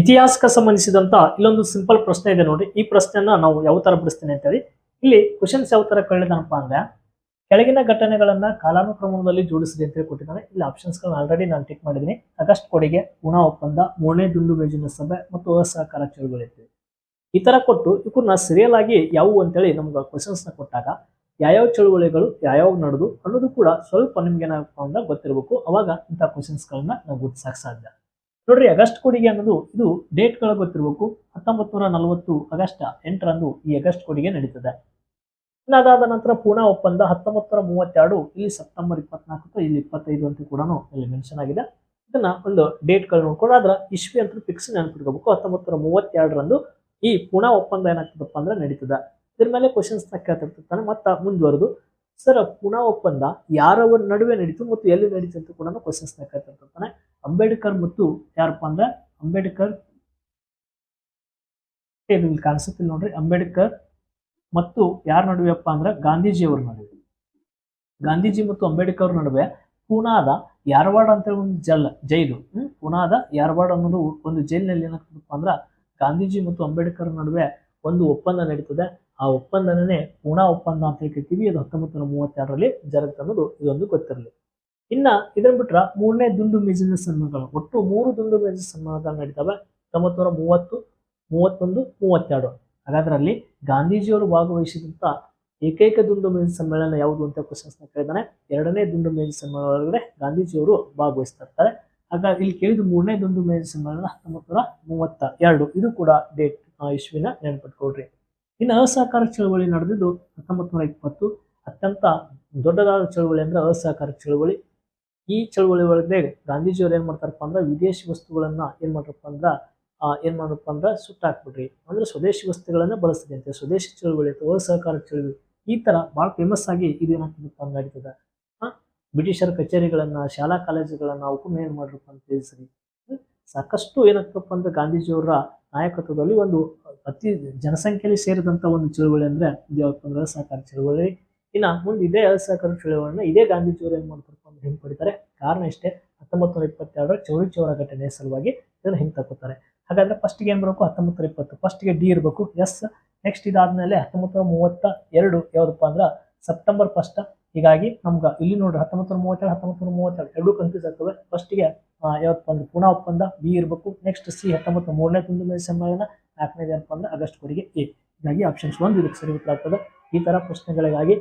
ಇತಿಹಾಸಕ್ಕೆ ಸಂಬಂಧಿಸಿದಂತ ಇಲ್ಲೊಂದು ಸಿಂಪಲ್ ಪ್ರಶ್ನೆ ಇದೆ ನೋಡಿ. ಈ ಪ್ರಶ್ನೆಯನ್ನ ನಾವು ಯಾವ ತರ ಬಡಿಸ್ತೀನಿ ಅಂತ ಹೇಳಿ ಇಲ್ಲಿ ಕ್ವಶನ್ಸ್ ಯಾವ ತರ ಕೇಳಿದನಪ್ಪ ಅಂದ್ರೆ, ಕೆಳಗಿನ ಘಟನೆಗಳನ್ನ ಕಾಲಾನುಕ್ರಮದಲ್ಲಿ ಜೋಡಿಸಿದೆ ಅಂತ ಹೇಳಿ ಕೊಟ್ಟಿದ್ದಾನೆ. ಇಲ್ಲಿ ಆಪ್ಷನ್ಸ್ ಆಲ್ರೆಡಿ ನಾನು ಟಿಕ್ ಮಾಡಿದ್ದೀನಿ. ಆಗಸ್ಟ್ ಕೊಡುಗೆ ಉಣಾ ಒಪ್ಪಂದ, ಮೂರನೇ ದುಂಡು ಬೇಜಿನ ಸಭೆ ಮತ್ತು ಅಸಹಕಾರ ಚಳುವಳಿ ಈ ತರ ಕೊಟ್ಟು ಇವನ್ನ ಸೀರಿಯಲ್ ಆಗಿ ಯಾವುವು ಅಂತೇಳಿ ನಮ್ಗೆ ಕ್ವಶನ್ಸ್ನ ಕೊಟ್ಟಾಗ, ಯಾವ್ಯಾವ ಚಳುವಳಿಗಳು ಯಾವ್ಯಾವ ನಡೆದು ಅನ್ನೋದು ಕೂಡ ಸ್ವಲ್ಪ ನಿಮ್ಗೆ ಏನಪ್ಪ ಅಂದ್ರೆ ಗೊತ್ತಿರಬೇಕು. ಅವಾಗ ಇಂಥ ಕ್ವಶನ್ಸ್ ಗಳನ್ನ ನಾವು ಗುರುತಿಸಕ್ಕೆ ಸಾಧ್ಯ. ನೋಡ್ರಿ ಆಗಸ್ಟ್ ಕೊಡುಗೆ ಅನ್ನೋದು, ಇದು ಡೇಟ್ಗಳು ಗೊತ್ತಿರಬೇಕು. ಹತ್ತೊಂಬತ್ ನೂರ ನಲವತ್ತು ಆಗಸ್ಟ್ ಎಂಟರಂದು ಈ ಆಗಸ್ಟ್ ಕೊಡುಗೆ ನಡೀತದೆ. ಅದಾದ ನಂತರ ಪೂನಾ ಒಪ್ಪಂದ ಹತ್ತೊಂಬತ್ತು ನೂರ ಮೂವತ್ತೆರಡು ಇಲ್ಲಿ ಸೆಪ್ಟೆಂಬರ್ ಇಪ್ಪತ್ನಾಲ್ಕು, ಇಲ್ಲಿ ಇಪ್ಪತ್ತೈದು ಅಂತ ಕೂಡ ಇಲ್ಲಿ ಮೆನ್ಷನ್ ಆಗಿದೆ. ಇದನ್ನ ಒಂದು ಡೇಟ್ಗಳು ನೋಡ್ಕೊಂಡು ಅದರ ಇಶ್ವಿ ಅಂತ ಫಿಕ್ಸ್ ನೆನಪಿಟ್ಕೋಬೇಕು. ಹತ್ತೊಂಬತ್ತು ನೂರ ಮೂವತ್ತೆರಡರಂದು ಈ ಪೂನಾ ಒಪ್ಪಂದ ಏನಾಗ್ತದಪ್ಪ ಅಂದ್ರೆ ನಡೀತದ. ಇದ್ರ ಮೇಲೆ ಕ್ವಶನ್ಸ್ ಕೇಳ್ತಿರ್ತಾನೆ, ಮತ್ತ ಮುಂದುವರೆದು. ಸರ್ ಪುಣಾ ಒಪ್ಪಂದ ಯಾರವರ ನಡುವೆ ನಡೀತು ಮತ್ತು ಎಲ್ಲಿ ನಡೀತು ಅಂತ ಕೂಡ ಕ್ವಶನ್ಸ್ ಕೇಳ್ತಿರ್ತಾನೆ. ಅಂಬೇಡ್ಕರ್ ಮತ್ತು ಯಾರಪ್ಪ ಅಂದ್ರೆ ಅಂಬೇಡ್ಕರ್ ನಿಮ್ಗೆ ಕಾಣಿಸುತ್ತಿಲ್ಲ ನೋಡ್ರಿ. ಅಂಬೇಡ್ಕರ್ ಮತ್ತು ಯಾರ ನಡುವೆಪ್ಪ ಅಂದ್ರೆ ಗಾಂಧೀಜಿಯವ್ರ ನಡುವೆ. ಗಾಂಧೀಜಿ ಮತ್ತು ಅಂಬೇಡ್ಕರ್ ನಡುವೆ ಪೂನಾದ ಯಾರವಾಡ ಅಂತ ಒಂದು ಜಲ್, ಜೈಲು. ಹ್ಮ್, ಪೂನಾದ ಯಾರವಾಡ ಅನ್ನೋದು ಒಂದು ಜೈಲಿನಲ್ಲಿ ಏನಾಗ್ತದಪ್ಪ ಅಂದ್ರ ಗಾಂಧೀಜಿ ಮತ್ತು ಅಂಬೇಡ್ಕರ್ ನಡುವೆ ಒಂದು ಒಪ್ಪಂದ ನಡೀತದೆ. ಆ ಒಪ್ಪಂದನೇ ಪೂನಾ ಒಪ್ಪಂದ ಅಂತ ಹೇಳ್ತೀವಿ ಅದು ಹತ್ತೊಂಬತ್ತು ನೂರ ಮೂವತ್ತೆರಡರಲ್ಲಿ ಜರುಗುತ್ತೆ ಅನ್ನೋದು ಇದೊಂದು ಗೊತ್ತಿರಲಿ. ಇನ್ನ ಇದನ್ನ ಬಿಟ್ರ ಮೂರನೇ ದುಂಡು ಮೇಜಿನ ಸನ್ಮಾನಗಳು. ಒಟ್ಟು ಮೂರು ದುಂಡು ಮೇಜಿನ ಸನ್ಮಾನಗಳು ನಡೀತಾವೆ. ಹತ್ತೊಂಬತ್ತು ನೂರ ಮೂವತ್ತು, ಮೂವತ್ತೊಂದು, ಮೂವತ್ತೆರಡು. ಹಾಗಾದ್ರೆ ಅಲ್ಲಿ ಗಾಂಧೀಜಿಯವರು ಭಾಗವಹಿಸಿದಂತ ಏಕೈಕ ದುಂಡು ಮೇಜಿನ ಸಮ್ಮೇಳನ ಯಾವುದು ಅಂತ ಕ್ವಶನ್ಸ್ ಕೇಳಿದಾನೆ ಎರಡನೇ ದುಂಡು ಮೇಜಿನ ಸಮ್ಮೇಳನ ಒಳಗಡೆ ಗಾಂಧೀಜಿಯವರು ಭಾಗವಹಿಸ್ತಾ ಇರ್ತಾರೆ. ಹಾಗಾಗಿ ಇಲ್ಲಿ ಕೇಳಿದ ಮೂರನೇ ದುಂಡು ಮೇಜಿನ ಸಮ್ಮೇಳನ ಹತ್ತೊಂಬತ್ತು ಮೂವತ್ತ ಎರಡು ಇದು ಕೂಡ ಡೇಟ್ ಇಶ್ವಿನ ನೆನಪಿಟ್ಕೊಳ್ರಿ. ಇನ್ನು ಅಸಹಕಾರ ಚಳವಳಿ ನಡೆದಿದ್ದು ಹತ್ತೊಂಬತ್ತು ನೂರ ಇಪ್ಪತ್ತು. ಅತ್ಯಂತ ದೊಡ್ಡದಾದ ಚಳವಳಿ ಅಂದ್ರೆ ಅಸಹಕಾರ ಚಳವಳಿ. ಈ ಚಳವಳಿ ಒಳಗಡೆ ಗಾಂಧೀಜಿಯವ್ರು ಏನ್ ಮಾಡ್ತಾರಪ್ಪ ಅಂದ್ರೆ ವಿದೇಶಿ ವಸ್ತುಗಳನ್ನ ಏನ್ ಮಾಡ್ರಪ್ಪ ಅಂದ್ರ ಏನ್ ಮಾಡ್ರಪ್ಪ ಅಂದ್ರ ಸುಟ್ಟಾಕ್ಬಿಡ್ರಿ ಅಂದ್ರೆ ಸ್ವದೇಶಿ ವಸ್ತುಗಳನ್ನ ಬಳಸ್ತಿದೆ ಅಂತ ಸ್ವದೇಶಿ ಚಳವಳಿ ಅಥವಾ ಸಹಕಾರ ಚಳವಳಿ ಈ ತರ ಬಹಳ ಫೇಮಸ್ ಆಗಿ ಇದೇನಾಗ್ತದಪ್ಪ ಅಂತ ನಡೀತದೆ ಆ, ಬ್ರಿಟಿಷರ ಕಚೇರಿಗಳನ್ನ ಶಾಲಾ ಕಾಲೇಜುಗಳನ್ನ ಅವಕ್ಕೂ ಏನ್ ಮಾಡ್ರಪ್ಪ ಅಂತ ತಿಳಿಸ್ರಿ. ಸಾಕಷ್ಟು ಏನಾಗ್ತಪ್ಪ ಅಂದ್ರೆ ಗಾಂಧೀಜಿಯವರ ನಾಯಕತ್ವದಲ್ಲಿ ಒಂದು ಅತಿ ಜನಸಂಖ್ಯೆಯಲ್ಲಿ ಸೇರಿದಂತ ಒಂದು ಚಳವಳಿ ಅಂದ್ರೆ ಇದು ಯಾವಪ್ಪ ಅಂದ್ರೆ ಅಸಹಕಾರ ಚಳವಳಿ. ಇನ್ನ ಮುಂದೆ ಇದೇ ಅಸಹಕಾರ ಚಳವಳಿನ ಇದೇ ಗಾಂಧೀಜಿಯವರು ಏನ್ ಅಂದ್ರೆ ಹಿಂಪಡಿತಾರೆ ಕಾರಣ ಇಷ್ಟೇ ಹತ್ತೊಂಬತ್ತು ನೂರ ಇಪ್ಪತ್ತೆರಡರ ಚೌರಿ ಚೌರ ಘಟನೆಯ ಸಲುವಾಗಿ ಇದನ್ನು ಹಿಂಗೆ ತಕ್ಕೊತಾರೆ ಹಾಗಾದ್ರೆ ಫಸ್ಟ್ಗೆ ಏನು ಬರಬೇಕು ಹತ್ತೊಂಬತ್ತು ನೂರ ಇಪ್ಪತ್ತು ಫಸ್ಟ್ಗೆ ಡಿ ಇರಬೇಕು. ಎಸ್ ನೆಕ್ಸ್ಟ್ ಇದಾದ್ಮೇಲೆ ಹತ್ತೊಂಬತ್ತು ನೂರ ಮೂವತ್ತ ಎರಡು ಯಾವ್ದಪ್ಪ ಅಂದ್ರೆ ಸೆಪ್ಟೆಂಬರ್ ಫಸ್ಟ್ ಹೀಗಾಗಿ ನಮ್ಗೆ ಇಲ್ಲಿ ನೋಡ್ರಿ ಹತ್ತೊಂಬತ್ತು ನೂರ ಮೂವತ್ತೆರಡು ಹತ್ತೊಂಬತ್ತು ನೂರ ಮೂವತ್ತೆರಡು ಎರಡು ಕನ್ಫ್ಯೂಸ್ ಆಗ್ತವೆ. ಫಸ್ಟ್ಗೆ ಯಾವತ್ತಪ್ಪ ಅಂದ್ರೆ ಪುನಃ ಒಪ್ಪಂದ ಬಿ ಇರಬೇಕು. ನೆಕ್ಸ್ಟ್ ಸಿ ಹತ್ತೊಂಬತ್ತು ಮೂರನೇ ಮೇಲೆ ಸಮ್ಮೇಳನ, ನಾಲ್ಕನೇದು ಏನಪ್ಪ ಅಂದ್ರೆ ಆಗಸ್ಟ್ ಕೊಡುಗೆ ಎ ಹೀಗಾಗಿ ಆಪ್ಷನ್ಸ್ ಒಂದು ಇದಕ್ಕೆ ಸರಿ ಉತ್ತರ ಆಗ್ತದೆ ಈ ತರ ಪ್ರಶ್ನೆಗಳಿಗಾಗಿ